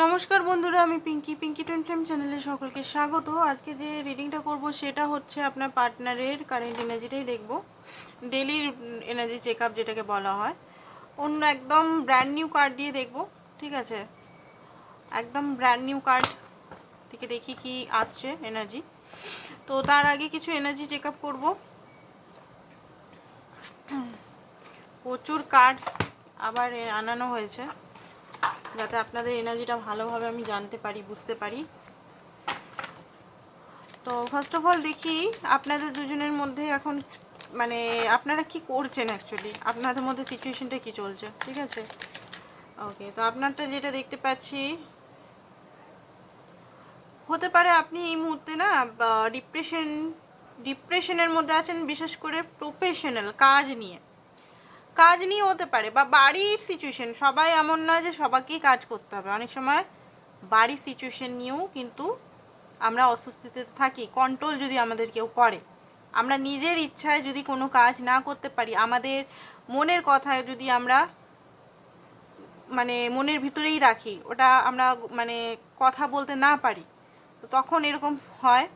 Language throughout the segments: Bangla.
নমস্কার বন্ধুরা, আমি পিঙ্কি পিঙ্কি টোয়েন্টি টাইম চ্যানেলে সকলকে স্বাগত। আজকে যে রিডিংটা করব সেটা হচ্ছে আপনার পার্টনারের কারেন্ট এনার্জিটাই দেখব। ডেলি এনার্জি চেক যেটাকে বলা হয়। অন্য একদম ব্র্যান্ড নিউ কার্ড দিয়ে দেখব, ঠিক আছে? একদম ব্র্যান্ড নিউ কার্ড থেকে দেখি কি আসছে এনার্জি তো তার আগে কিছু এনার্জি চেক আপ করব। প্রচুর কার্ড আবার আনানো হয়েছে। যাতে আপনাদের এনার্জিটা ভালোভাবে আমি জানতে পারি, বুঝতে পারি। তো ফার্স্ট অফ অল দেখি, আপনাদের দুজনের মধ্যে এখন মানে আপনারা কি করছেন অ্যাকচুয়ালি আপনাদের মধ্যে সিচুয়েশনটা কি চলছে? ঠিক আছে? ওকে তো আপনারটা যেটা দেখতে পাচ্ছি, হতে পারে আপনি এই মুহূর্তে না ডিপ্রেশন ডিপ্রেশনের মধ্যে আছেন, বিশেষ করে প্রফেশনাল কাজ নিয়ে। কাজ নিয়ে হতে পারে বা বাড়ির সিচুয়েশন সবাই এমন নয় যে সবাইকেই কাজ করতে হবে। অনেক সময় বাড়ির সিচুয়েশন নিয়েও কিন্তু আমরা অস্বস্তিতে থাকি কন্ট্রোল যদি আমাদের কেউ করে। আমরা নিজের ইচ্ছায় যদি কোনো কাজ না করতে পারি, আমাদের মনের কথায় যদি আমরা মানে মনের ভিতরেই রাখি, ওটা আমরা মানে কথা বলতে না পারি, তো তখন এরকম হয়।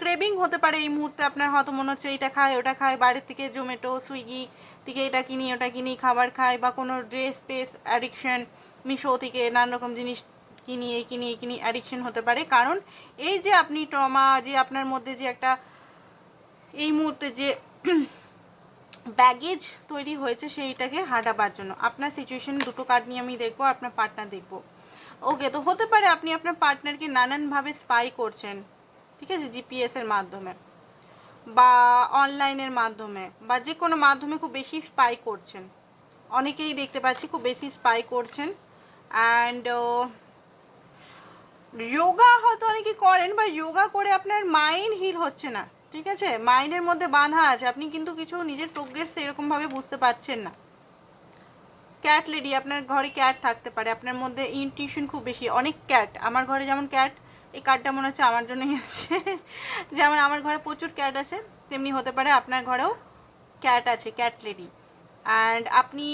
ক্রেভিং হতে পারে এই মুহূর্তে আপনার হয়তো মনে হচ্ছে এটা খায়, ওটা খায়। বাইরের থেকে জোম্যাটো সুইগি থেকে এটা কিনি, ওটা কিনি, খাবার খাই বা কোনো ড্রেস পেস অ্যাডিকশন মিশো থেকে নানা রকম জিনিস কিনি, এই কিনি এই কিনি অ্যাডিকশন হতে পারে। কারণ এই যে আপনি ট্রমা, যে আপনার মধ্যে যে একটা এই মুহূর্তে যে ব্যাগেজ তৈরি হয়েছে সেইটাকে হাঁটাবার জন্য, আপনার সিচুয়েশন দুটো কার্ড নিয়ে আমি দেখব, আপনার পার্টনার দেখব। ওকে তো হতে পারে আপনি আপনার পার্টনারকে নানানভাবে স্পাই করছেন, ঠিক আছে জিপিএস এর মাধ্যমে। বা অনলাইনের মাধ্যমে বা যে কোনো মাধ্যমে খুব বেশি স্পাই করছেন। অনেকেই দেখতে পাচ্ছি খুব বেশি স্পাই করছেন। অ্যান্ড যোগা হয়তো অনেকে করেন বা যোগা করে আপনার মাইন্ড হিল হচ্ছে না। ঠিক আছে? মাইন্ডের মধ্যে বাঁধা আছে। আপনি কিন্তু কিছু নিজের প্রোগ্রেস সেরকমভাবে বুঝতে পারছেন না। ক্যাট লেডি আপনার ঘরে ক্যাট থাকতে পারে। আপনার মধ্যে ইনটিউশন খুব বেশি। অনেক ক্যাট আমার ঘরে যেমন ক্যাট এই কার্ডটা মনে হচ্ছে আমার জন্যই এসছে। যেমন আমার ঘরে প্রচুর ক্যাট আছে, তেমনি হতে পারে আপনার ঘরেও ক্যাট আছে ক্যাট লেডি অ্যান্ড আপনি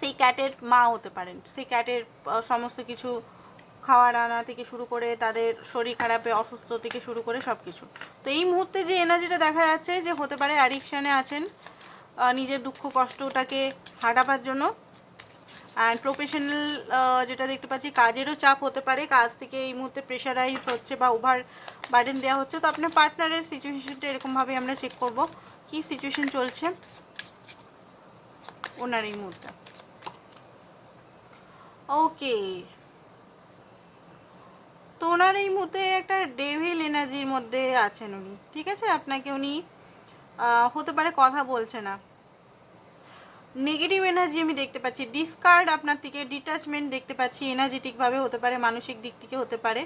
সেই ক্যাটের মা হতে পারেন। সেই ক্যাটের সমস্ত কিছু খাওয়ার আনা থেকে শুরু করে তাদের শরীর খারাপে, অসুস্থ থেকে শুরু করে সব কিছু তো এই মুহূর্তে যে এনার্জিটা দেখা যাচ্ছে যে হতে পারে অ্যাডিকশানে আছেন নিজের দুঃখ কষ্টটাকে হাঁটাবার জন্য অ্যান্ড প্রফেশনাল যেটা দেখতে পাচ্ছি, কাজেরও চাপ হতে পারে। কাজ থেকে এই মুহূর্তে প্রেশারাইজ হচ্ছে বা ওভার বার্ডেন দেওয়া হচ্ছে। তো আপনার পার্টনারের সিচুয়েশনটা এরকমভাবে আমরা চেক করব। কি সিচুয়েশন চলছে ওনার এই মুহূর্তে? ওকে তো ওনার এই মুহূর্তে একটা ডেভিল এনার্জির মধ্যে আছেন উনি। ঠিক আছে? আপনাকে উনি হতে পারে কথা বলছে না। নেগেটিভ এনার্জি আমি দেখতে পাচ্ছি। ডিসকার্ড আপনার থেকে ডিটাচমেন্ট দেখতে পাচ্ছি। এনার্জেটিকভাবে হতে পারে, মানসিক দিক থেকে হতে পারে।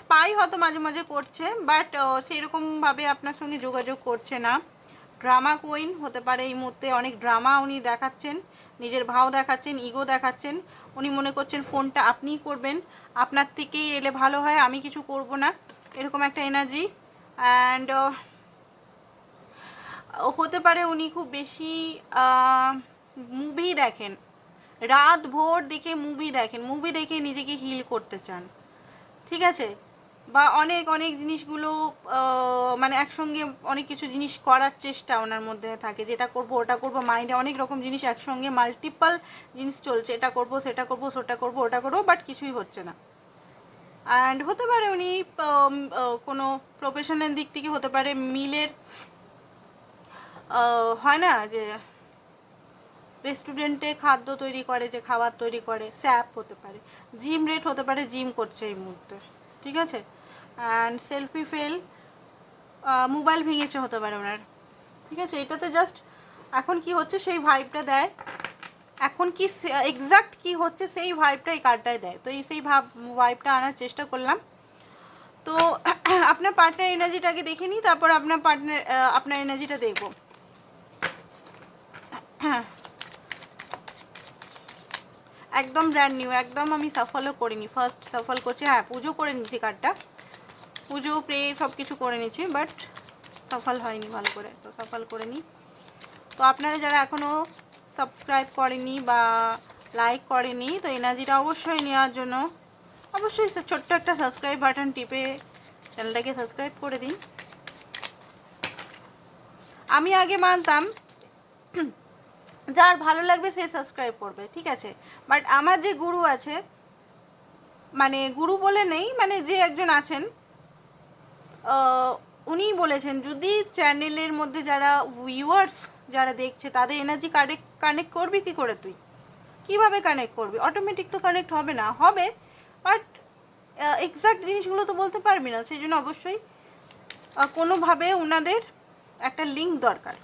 স্পাই হয়তো মাঝে মাঝে করছে বাট সেরকমভাবে আপনার সঙ্গে যোগাযোগ করছে না। ড্রামা কুইন হতে পারে এই মুহূর্তে। অনেক ড্রামা উনি দেখাচ্ছেন, নিজের ভাও দেখাচ্ছেন ইগো দেখাচ্ছেন। উনি মনে করছেন ফোনটা আপনিই করবেন। আপনার থেকেই এলে ভালো হয়, আমি কিছু করব না। এরকম একটা এনার্জি অ্যান্ড হতে পারে উনি খুব বেশি মুভি দেখেন। রাত ভোর দেখে মুভি দেখেন। মুভি দেখে নিজেকে হিল করতে চান। ঠিক আছে? বা অনেক অনেক জিনিসগুলো মানে একসঙ্গে অনেক কিছু জিনিস করার চেষ্টা ওনার মধ্যে থাকে। যেটা করব, ওটা করব, মাইন্ডে অনেক রকম জিনিস একসঙ্গে মাল্টিপল জিনিস চলছে। এটা করব, সেটা করব সেটা করব, ওটা করব বাট কিছুই হচ্ছে না। অ্যান্ড হতে পারে উনি কোনো প্রফেশনাল দিক থেকে হতে পারে মিলের হয় না যে রেস্টুরেন্টে খাদ্য তৈরি করে, যে খাবার তৈরি করে স্যাপ হতে পারে। জিম রেট হতে পারে জিম করছে এই মুহূর্তে। ঠিক আছে? অ্যান্ড সেলফি ফেল মোবাইল ভেঙেছে হতে পারে ওনার। ঠিক আছে? এটাতে জাস্ট এখন কি হচ্ছে, সেই ভাইবটা দেয়। এখন কি এক্সাক্ট কি হচ্ছে, সেই ভাইবটা এই কার্ডটায় দেয়। তো এই, সেই ভাব ভাইবটা আনার চেষ্টা করলাম। তো আপনার পার্টনার এনার্জিটাকে দেখে নিই, তারপর আপনার পার্টনার আপনার এনার্জিটা দেখব। একদম ব্র্যান্ড নিউ একদম আমি সাফলও করিনি। ফার্স্ট সাফল করছি হ্যাঁ পুজো করে নিচ্ছি কার্ডটা পুজো প্রে সব কিছু করে নিয়েছি বাট সফল হয়নি ভালো করে, তো সফল করে নিই। তো আপনারা যারা এখনও সাবস্ক্রাইব করেনি বা লাইক করেনি, তো এনার্জিটা অবশ্যই নেওয়ার জন্য অবশ্যই ছোট্ট একটা সাবস্ক্রাইব বাটন টিপে চ্যানেলটাকে সাবস্ক্রাইব করে দিন। আমি আগে মানতাম যার ভালো লাগবে সে সাবস্ক্রাইব করবে, ঠিক আছে? বাট আমার যে গুরু আছে মানে গুরু বলে নেই মানে যে একজন আছেন উনিই বলেছেন, যদি চ্যানেলের মধ্যে যারা ভিউয়ার্স যারা দেখছে, তাদের এনার্জি কানেক্ট কানেক্ট করবি কি করে তুই? কীভাবে কানেক্ট করবি? অটোমেটিক তো কানেক্ট হবে না, হবে বাট এক্সাক্ট জিনিসগুলো তো বলতে পারবি না, সেই জন্য অবশ্যই কোনোভাবে ওনাদের একটা লিঙ্ক দরকার।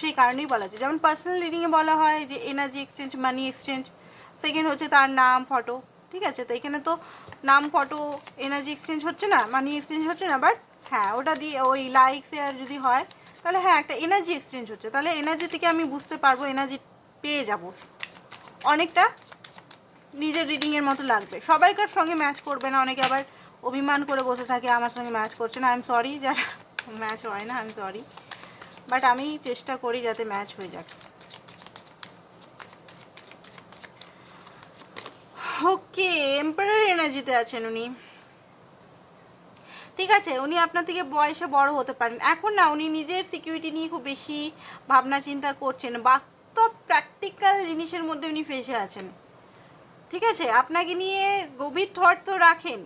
সেই কারণেই বলা যায়। যেমন পার্সোনাল রিডিংয়ে বলা হয় যে energy exchange money exchange second হচ্ছে তার নাম ফটো ঠিক আছে? তো এখানে তো নাম ফটো এনার্জি এক্সচেঞ্জ হচ্ছে না মানি এক্সচেঞ্জ হচ্ছে না বাট হ্যাঁ ওটা দিয়ে ওই লাইক শেয়ার যদি হয়, তাহলে হ্যাঁ একটা এনার্জি এক্সচেঞ্জ হচ্ছে। তাহলে এনার্জি থেকে আমি বুঝতে পারব এনার্জি পেয়ে যাব। অনেকটা নিজের রিডিংয়ের মতো লাগবে। সবাইকার সঙ্গে ম্যাচ করবে না, অনেকে আবার অভিমান করে বসে থাকে, আমার সঙ্গে ম্যাচ করছে না আই এম সরি যারা ম্যাচ হয় না আই এম সরি বাট আমি চেষ্টা করি যাতে ম্যাচ হয়ে যাক। ওকে এম্পায়ার এনার্জিতে আছেন উনি। ঠিক আছে, উনি আপনার থেকে বয়সে বড় হতে পারেন। এখন না, উনি নিজের সিকিউরিটি নিয়ে খুব বেশি ভাবনা চিন্তা করছেন। বাস্তব প্র্যাকটিক্যাল জিনিসের মধ্যে উনি ফেসে আছেন। ঠিক আছে, আপনাকে নিয়ে গভীর থট তো রাখেন।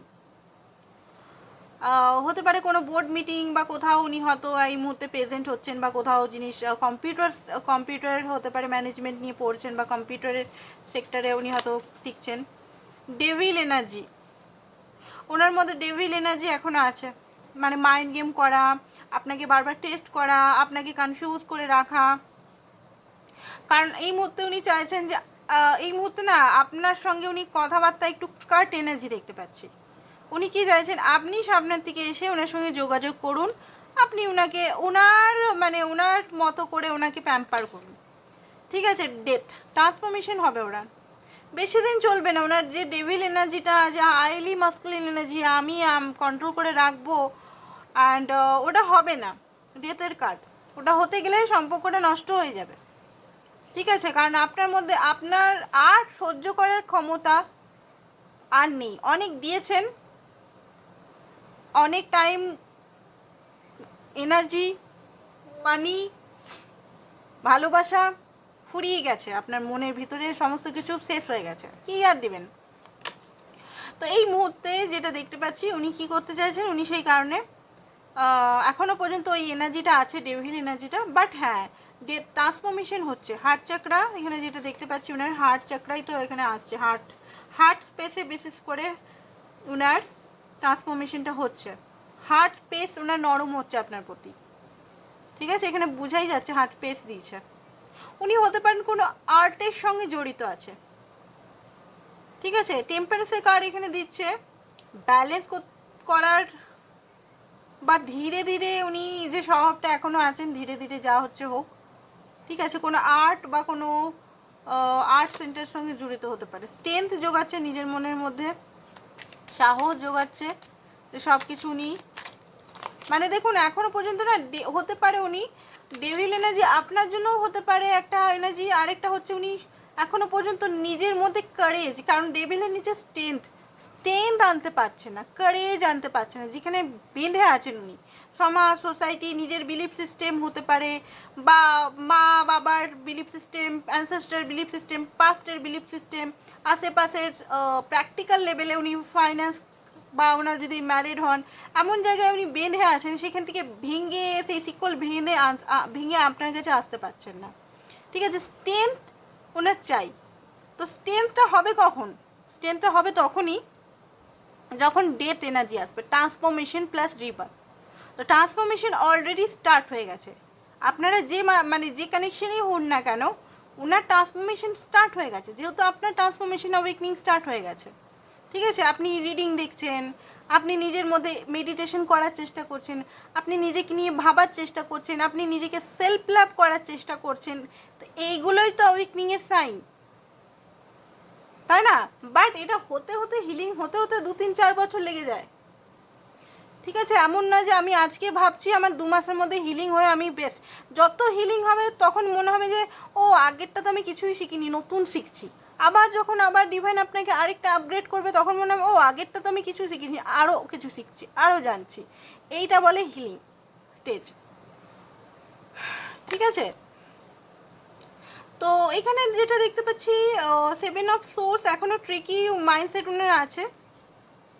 হতে পারে কোনো বোর্ড মিটিং বা কোথাও উনি হয়তো এই মুহূর্তে প্রেজেন্ট হচ্ছেন বা কোথাও জিনিস কম্পিউটার কম্পিউটার হতে পারে ম্যানেজমেন্ট নিয়ে পড়ছেন বা কম্পিউটারের সেক্টরে উনি হয়তো শিখছেন। ডেভিল এনার্জি ওনার মধ্যে ডেভিল এনার্জি এখনও আছে। মানে মাইন্ড গেম করা, আপনাকে বারবার টেস্ট করা, আপনাকে কনফিউজ করে রাখা। কারণ এই মুহূর্তে উনি চাইছেন যে এই মুহূর্তে না আপনার সঙ্গে উনি কথাবার্তা একটু কাট এনার্জি দেখতে পাচ্ছি। উনি কি চাইছেন? আপনি সামনের থেকে এসে ওনার সঙ্গে যোগাযোগ করুন। আপনি ওনাকে ওনার মানে ওনার মতো করে ওনাকে প্যাম্পার করুন। ঠিক আছে ডেট ট্রান্সফরমেশন হবে ওরা। বেশি দিন চলবে না ওনার যে ডেভিল এনার্জিটা যে হাইলি মাস্কুলিন এনার্জি আমি কন্ট্রোল করে রাখব অ্যান্ড ওটা হবে না। ডেথের কার্ড ওটা হতে গেলে সম্পর্কটা নষ্ট হয়ে যাবে। ঠিক আছে, কারণ আপনার মধ্যে আপনার আর সহ্য করার ক্ষমতা আর নেই। অনেক দিয়েছেন অনেক টাইম এনার্জি মানি ভালোবাসা ফুরিয়ে গেছে। আপনার মনের ভিতরে সমস্ত কিছু শেষ হয়ে গেছে। কি আর দিবেন? তো এই মুহূর্তে যেটা দেখতে পাচ্ছি উনি কি করতে চাইছেন? উনি সেই কারণে আহ, এখনও পর্যন্ত ওই এনার্জিটা আছে ডেভিল এনার্জিটা বাট হ্যাঁ ডে ট্রান্সফরমেশন হচ্ছে হার্ট চাকরা এখানে যেটা দেখতে পাচ্ছি ওনার হার্ট চাকরাই তো এখানে আসছে। হার্ট হার্ট স্পেসে বিশেষ করে ওনার ট্রান্সফরমেশনটা হচ্ছে। হার্ট স্পেস ওনার নরম হচ্ছে আপনার প্রতি। ঠিক আছে? এখানে বোঝাই যাচ্ছে হার্ট স্পেস দিয়েছে। উনি হতে পারেন কোনো আর্টের সঙ্গে জড়িত আছে। ঠিক আছে? টেম্পারেন্সের কার্ড এখানে দিচ্ছে। ব্যালেন্স করার বা ধীরে ধীরে উনি যে স্বভাবটা এখনও আছেন, ধীরে ধীরে যা হচ্ছে হোক, ঠিক আছে? কোনো আর্ট বা কোনো আর্ট সেন্টারের সঙ্গে জড়িত হতে পারে। স্ট্রেংথ যোগাচ্ছে নিজের মনের মধ্যে। সাহস জোগাচ্ছে যে সব কিছু উনি মানে দেখুন এখনও পর্যন্ত না হতে পারে উনি ডেভিল এনার্জি আপনার জন্য হতে পারে একটা এনার্জি আরেকটা হচ্ছে উনি এখনও পর্যন্ত নিজের মধ্যে কারেজ কারণ ডেভিলের নিচে স্ট্রেংথ স্ট্রেংথ আনতে পারছে না কারেজ আনতে পারছে না, যেখানে বেঁধে আছেন উনি। সমাজ, সোসাইটি, নিজের বিলিফ সিস্টেম হতে পারে বা মা বাবার belief system ancestor belief system পাস্টের belief system আশেপাশের প্র্যাকটিক্যাল লেভেলে উনি ফাইন্যান্স বা ওনার যদি ম্যারিড হন, এমন জায়গায় উনি বেঁধে আছেন সেখান থেকে ভেঙে সেই শিকল ভেঙে ভেঙে আপনার কাছে আসতে পারছেন না। ঠিক আছে স্ট্রেংথ ওনার চাই। তো স্ট্রেংথটা হবে কখন? স্ট্রেংথটা হবে তখনই যখন ডেথ এনার্জি আসবে ট্রান্সফরমেশন প্লাস রিবার্থ তো ট্রান্সফরমেশন অলরেডি স্টার্ট হয়ে গেছে। আপনারা যে মানে যে কানেকশনেই হন না কেন ওনার ট্রান্সফরমেশন স্টার্ট হয়ে গেছে। যেহেতু আপনার ট্রান্সফরমেশন অ্যাওয়েকনিং স্টার্ট হয়ে গেছে। ঠিক আছে? আপনি রিডিং দেখছেন, আপনি নিজের মধ্যে মেডিটেশন করার চেষ্টা করছেন, আপনি নিজেকে নিয়ে ভাবার চেষ্টা করছেন, আপনি নিজেকে সেলফ লাভ করার চেষ্টা করছেন, তো এইগুলোই তো অ্যাওয়েকনিংয়ের সাইন তাই না? বাট এটা হতে হতে হিলিং হতে হতে দু তিন চার বছর লেগে যায়। ঠিক আছে, এমন না যে আমি আজকে ভাবছি আমার দু মাসের মধ্যে হিলিং হয়ে আমি বেস্ট যত হিলিং হবে, তখন মনে হবে যে, ও, আগেরটা তো আমি কিছুই শিখিনি, নতুন শিখছি। আবার যখন আবার ডিভাইন আপনাকে আরেকটা আপগ্রেড করবে, তখন মনে হবে, ও, আগেরটা তো আমি কিছু শিখিনি আরও কিছু শিখছি আরও জানছি। এইটা বলে হিলিং স্টেজ ঠিক আছে? তো এখানে যেটা দেখতে পাচ্ছি সেভেন অফ সোর্স এখনও ট্রিকি মাইন্ডসেট উনার আছে।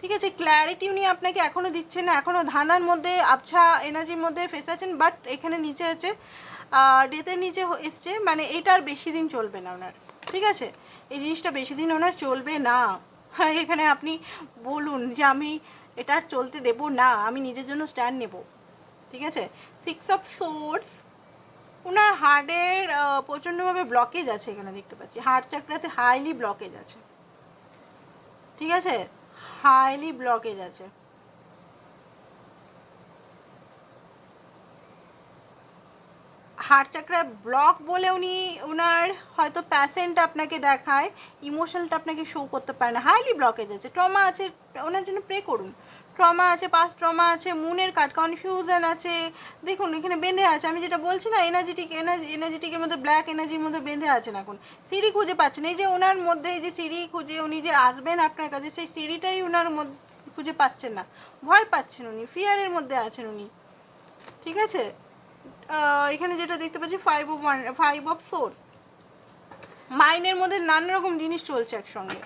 ঠিক আছে ক্ল্যারিটি উনি আপনাকে এখনও দিচ্ছেন না। এখনও ধানার মধ্যে, আবছা এনার্জির মধ্যে ফেসে আছেন বাট এখানে নিচে আছে ডেতের নিচে এসছে মানে এটা আর বেশি দিন চলবে না ওনার। ঠিক আছে? এই জিনিসটা বেশি দিন ওনার চলবে না। হ্যাঁ এখানে আপনি বলুন যে আমি এটা চলতে দেব না, আমি নিজের জন্য স্ট্যান্ড নেব। ঠিক আছে? সিক্স অফ সোর্স ওনার হার্টের প্রচণ্ডভাবে ব্লকেজ আছে এখানে দেখতে পাচ্ছি। হার্ট চাকরাতে হাইলি ব্লকেজ আছে। ঠিক আছে? হাইলি ব্লকেজ আছে। হার্ট চাকরার ব্লক বলে উনি ওনার হয়তো প্যাশেন্ট আপনাকে দেখায় ইমোশনটা আপনাকে শো করতে পারে না। হাইলি ব্লকেজ আছে। ট্রমা আছে, ওনার জন্য প্রে করুন। ট্রমা আছে পাস ট্রমা আছে মুনের কার্ড কনফিউশন আছে। দেখুন, এখানে বেঁধে আছে। আমি যেটা বলছি না এনার্জেটিক এনার্জেটিকের মধ্যে ব্ল্যাক এনার্জির মধ্যে বেঁধে আছেন এখন। সিঁড়ি খুঁজে পাচ্ছেন। এই যে ওনার মধ্যে, এই যে সিঁড়ি খুঁজে উনি যে আসবেন আপনার কাছে, সেই সিঁড়িটাই ওনার মধ্যে, খুঁজে পাচ্ছেন না। ভয় পাচ্ছেন উনি ফিয়ারের মধ্যে আছেন উনি। ঠিক আছে? এখানে যেটা দেখতে পাচ্ছি five of one five of four মাইনের মধ্যে নানা রকম জিনিস চলছে একসঙ্গে।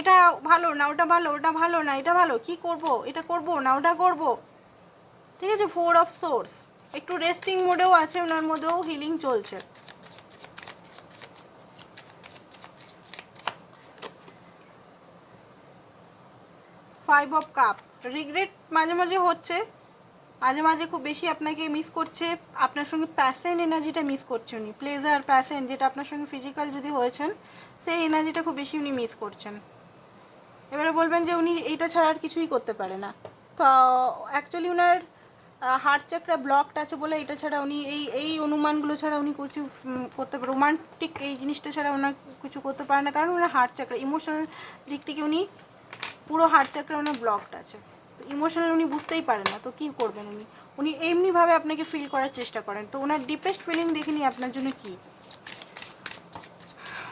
এটা ভালো না, ওটা ভালো ওটা ভালো না, এটা ভালো, কি করব? এটা করব না, ওটা করব? ঠিক আছে ফোর অফ সোর্স একটু রেস্টিং মোডেও আছে, ওনার মধ্যেও হিলিং চলছে। ফাইভ অফ কাপ রিগ্রেট মাঝে মাঝে হচ্ছে, মাঝে মাঝে খুব বেশি আপনাকে মিস করছে, আপনার সঙ্গে প্যাসেন এনার্জিটা মিস করছে উনি। প্লেজার প্যাসেন যেটা আপনার সঙ্গে ফিজিক্যাল যদি হয়েছেন, সেই এনার্জিটা খুব বেশি উনি মিস করছেন। এবারে বলবেন যে উনি এইটা ছাড়া আর কিছুই করতে পারে না। তো অ্যাকচুয়ালি ওনার হার্ট চাকরা ব্লকড আছে বলে এটা ছাড়া উনি এই এই অনুমানগুলো ছাড়া উনি কিছু করতে পারে রোমান্টিক এই জিনিসটা ছাড়া ওনার কিছু করতে পারে না, কারণ ওনার হার্ট চাকরা ইমোশনাল দিক থেকে উনি পুরো হার্ট চাকরা ওনার ব্লকড আছে। তো ইমোশনাল উনি বুঝতেই পারেন না, তো কী করবেন উনি? উনি এমনিভাবে আপনাকে ফিল করার চেষ্টা করেন। তো ওনার ডিপেস্ট ফিলিং দেখিনি আপনার জন্য কী?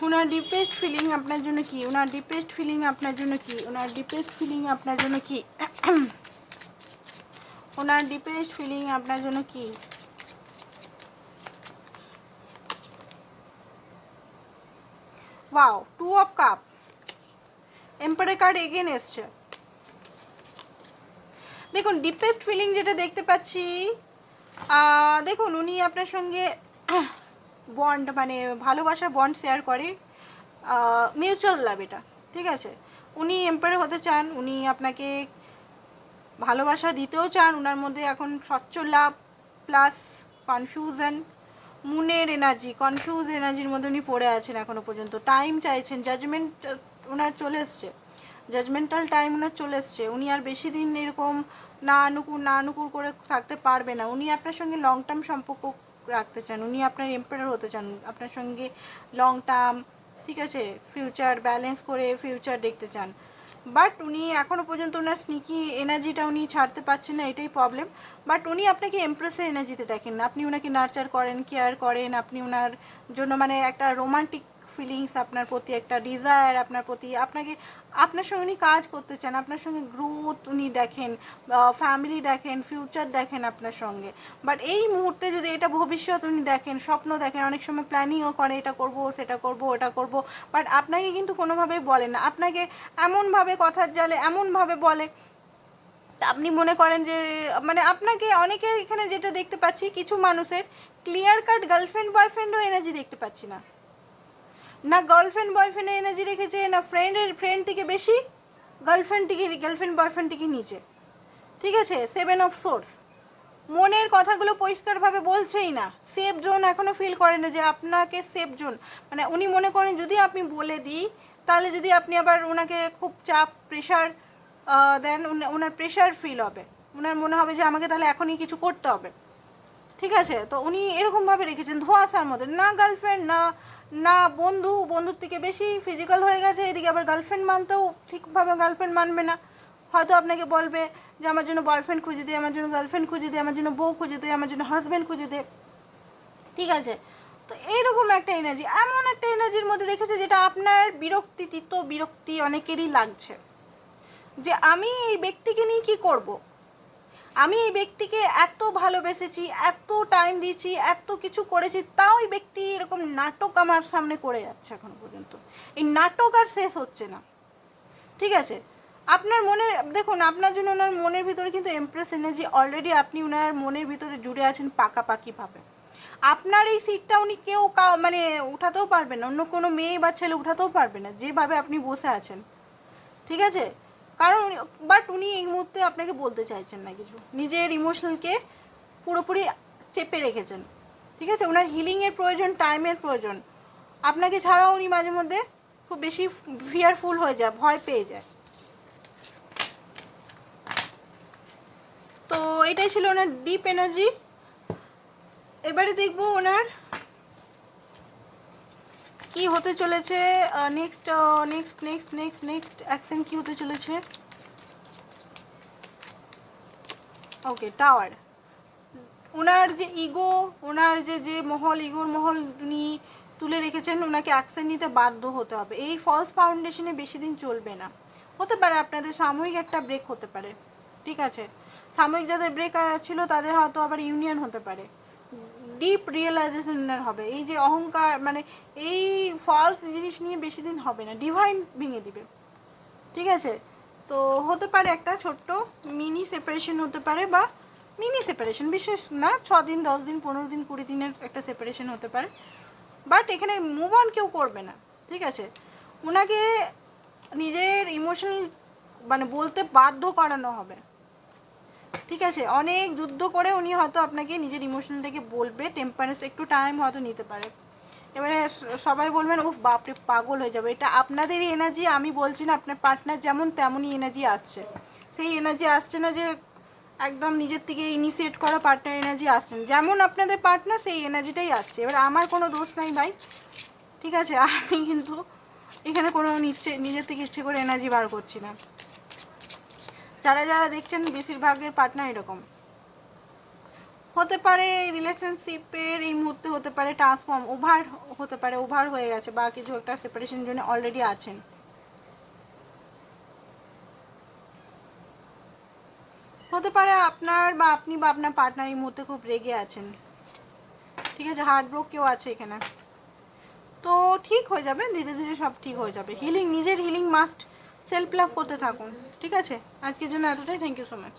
ওনার ডিপ্রেসড ফিলিং আপনার জন্য কি? ওনার ডিপ্রেসড ফিলিং আপনার জন্য কি? ওনার ডিপ্রেসড ফিলিং আপনার জন্য কি? ওনার ডিপ্রেসড ফিলিং আপনার জন্য কি? ওয়াও টু অফ কাপ এম্পারে কার্ড এগেন এসছে। দেখুন ডিপ্রেসড ফিলিং যেটা দেখতে পাচ্ছি দেখুন, উনি আপনার সঙ্গে বন্ড মানে ভালোবাসার বন্ড শেয়ার করে মিউচুয়াল লাভ এটা, ঠিক আছে? উনি এম্পায়ার হতে চান, উনি আপনাকে ভালোবাসা দিতেও চান ওনার মধ্যে এখন স্বচ্ছ লাভ প্লাস কনফিউশন মুনের এনার্জি কনফিউজ এনার্জির মধ্যে উনি পড়ে আছেন এখনও পর্যন্ত। টাইম চাইছেন জাজমেন্ট ওনার চলে এসছে। জাজমেন্টাল টাইম ওনার চলে এসছে। উনি আর বেশি দিন এরকম না অনুকূল না অনুকূল করে থাকতে পারবে না। উনি আপনার সঙ্গে লং টার্ম সম্পর্ক রাখতে চান, উনি আপনার এম্পায়ার হতে চান, আপনার সঙ্গে লং টার্ম ঠিক আছে ফিউচার ব্যালেন্স করে ফিউচার দেখতে চান। বাট উনি এখনও পর্যন্ত ওনার স্নিকি এনার্জিটা উনি ছাড়তে পারছেন না, এটাই প্রবলেম বাট উনি আপনাকে এমপ্রেসের এনার্জিতে দেখেন। আপনি ওনাকে নার্চার করেন কেয়ার করেন, আপনি ওনার জন্য মানে একটা রোমান্টিক ফিলিংস আপনার প্রতি একটা ডিজায়ার আপনার প্রতি আপনাকে, আপনার সঙ্গে উনি কাজ করতে চান, আপনার সঙ্গে গ্রোথ উনি দেখেন ফ্যামিলি দেখেন ফিউচার দেখেন আপনার সঙ্গে। বাট এই মুহূর্তে যদি এটা ভবিষ্যৎ উনি দেখেন, স্বপ্ন দেখেন, অনেক সময় প্ল্যানিংও করে, এটা করব, সেটা করব, ওটা করব বাট আপনাকে কিন্তু কোনোভাবেই বলে না। আপনাকে এমনভাবে কথার জালে এমনভাবে বলে আপনি মনে করেন যে মানে আপনাকে অনেকের এখানে যেটা দেখতে পাচ্ছি, কিছু মানুষের ক্লিয়ার কাট গার্লফ্রেন্ড বয়ফ্রেন্ডও এনার্জি দেখতে পাচ্ছি না। না গার্লফ্রেন্ড বয়ফ্রেন্ডের এনার্জি রেখেছে, না ফ্রেন্ডের ফ্রেন্ড থেকে বেশি গার্লফ্রেন্ড থেকে গার্লফ্রেন্ড বয়ফ্রেন্ড থেকে নিচে। ঠিক আছে? সেভেন অফ সোর্স মনের কথাগুলো পরিষ্কারভাবে বলছেই না। সেফ জোন এখনও ফিল করে না যে আপনাকে সেফ জোন মানে উনি মনে করেন, যদি আপনি বলে দিই, তাহলে যদি আপনি আবার ওনাকে খুব চাপ প্রেশার দেন ওনার প্রেশার ফিল হবে। ওনার মনে হবে যে আমাকে তাহলে এখনই কিছু করতে হবে। ঠিক আছে? তো উনি এরকমভাবে রেখেছেন, ধোঁয়াশার মধ্যে। না গার্লফ্রেন্ড না না, বন্ধু, বন্ধুর থেকে বেশি ফিজিক্যাল হয়ে গেছে, এদিকে আবার গার্লফ্রেন্ড মানতেও ঠিকভাবে গার্লফ্রেন্ড মানবে না। হয়তো আপনাকে বলবে যে, আমার জন্য বয়ফ্রেন্ড খুঁজে দে, আমার জন্য গার্লফ্রেন্ড খুঁজে দে, আমার জন্য বউ খুঁজে দে, আমার জন্য হাজব্যান্ড খুঁজে দে। ঠিক আছে? তো এইরকম একটা এনার্জি এমন একটা এনার্জির মধ্যে দেখেছে যেটা আপনার বিরক্তি তিত বিরক্তি অনেকেরই লাগছে। যে আমি এই ব্যক্তিকে নিয়ে কি করব। আমি এই ব্যক্তিকে এত ভালোবেসেছি, এত টাইম দিয়েছি, এত কিছু করেছি, তাও এই ব্যক্তি এরকম নাটক আমার সামনে করে যাচ্ছে এখনও পর্যন্ত। এই নাটক আর শেষ হচ্ছে না। ঠিক আছে? আপনার মনে, দেখুন, আপনার জন্য ওনার মনের ভিতরে কিন্তু এমপ্রেস এনার্জি অলরেডি আপনি ওনার মনের ভিতরে জুড়ে আছেন পাকাপাকিভাবে। আপনার এই সিটটা উনি কেউ মানে উঠাতেও পারবে না, অন্য কোনো মেয়ে বা ছেলে উঠাতেও পারবে না, যেভাবে আপনি বসে আছেন। ঠিক আছে? কারণ উনি বাট উনি এই মুহূর্তে আপনাকে বলতে চাইছেন না কিছু। নিজের ইমোশনালকে পুরোপুরি চেপে রেখেছেন। ঠিক আছে? ওনার হিলিংয়ের প্রয়োজন টাইমের প্রয়োজন। আপনাকে ছাড়াও উনি মাঝে মধ্যে খুব বেশি ফিয়ারফুল হয়ে যায়, ভয় পেয়ে যায়। তো এটাই ছিল ওনার ডিপ এনার্জি এবারে দেখব ওনার কি হতে চলেছে? Next next next next next action কি হতে চলেছে? ওকে টাওয়ার ওনার যে ইগো ওনার যে যে মহল ইগোর মহল উনি তুলে রেখেছেন ওনাকে অ্যাকশন নিতে বাধ্য হতে হবে। এই ফলস ফাউন্ডেশনে বেশি দিন চলবে না। হতে পারে আপনাদের সাময়িক একটা ব্রেক হতে পারে। ঠিক আছে? সাময়িক যাদের ব্রেক ছিল, তাদের হয়তো আবার ইউনিয়ন হতে পারে। ডিপ রিয়েলাইজেশন হবে। এই যে অহংকার মানে এই ফলস জিনিস নিয়ে বেশি দিন হবে না ডিভাইন ভেঙে দিবে। ঠিক আছে? তো হতে পারে একটা ছোট্ট মিনি সেপারেশন হতে পারে বা মিনি সেপারেশন বিশেষ না, ছ দিন, দশ দিন, পনেরো দিন, কুড়ি দিনের একটা সেপারেশন হতে পারে। বাট এখানে মুভ অন কেউ করবে না। ঠিক আছে? ওনাকে নিজের ইমোশনাল মানে বলতে বাধ্য করানো হবে। ঠিক আছে, অনেক যুদ্ধ করে উনি হয়তো আপনাকে নিজের ইমোশনালটাকে বলবে টেম্পারেন্স একটু টাইম হয়তো নিতে পারে। এবারে সবাই বলবেন ও বাপরে, পাগল হয়ে যাবে। এটা আপনাদেরই এনার্জি আমি বলছি না, আপনার পার্টনার যেমন তেমনই এনার্জি আসছে। সেই এনার্জি আসছে না যে একদম নিজের থেকে ইনিশিয়েট করা পার্টনার এনার্জি আসছে না। যেমন আপনাদের পার্টনার সেই এনার্জিটাই আসছে। এবার আমার কোনো দোষ নাই ভাই। ঠিক আছে, আমি কিন্তু এখানে কোনো নিচ্ছে, নিজের থেকে ইচ্ছে করে এনার্জি বার করছি না। যারা যারা দেখছেন, বেশিরভাগের পার্টনার এরকম। হতে পারে রিলেশনশিপের এই মুহূর্তে হতে পারে ট্রান্সফর্ম ওভার হতে পারে ওভার হয়ে গেছে বা কিছু একটা সেপারেশন জন্য অলরেডি আছেন। হতে পারে আপনার বা আপনি বা আপনার পার্টনার এই মুহূর্তে খুব রেগে আছেন। ঠিক আছে হার্ট ব্রোক কেউ আছে এখানে। তো ঠিক হয়ে যাবে, ধীরে ধীরে সব ঠিক হয়ে যাবে। হিলিং নিজের হিলিং মাস্ট সেলফ লাভ করতে থাকুন। ঠিক আছে? আজকের জন্য এতটাই। Thank you so much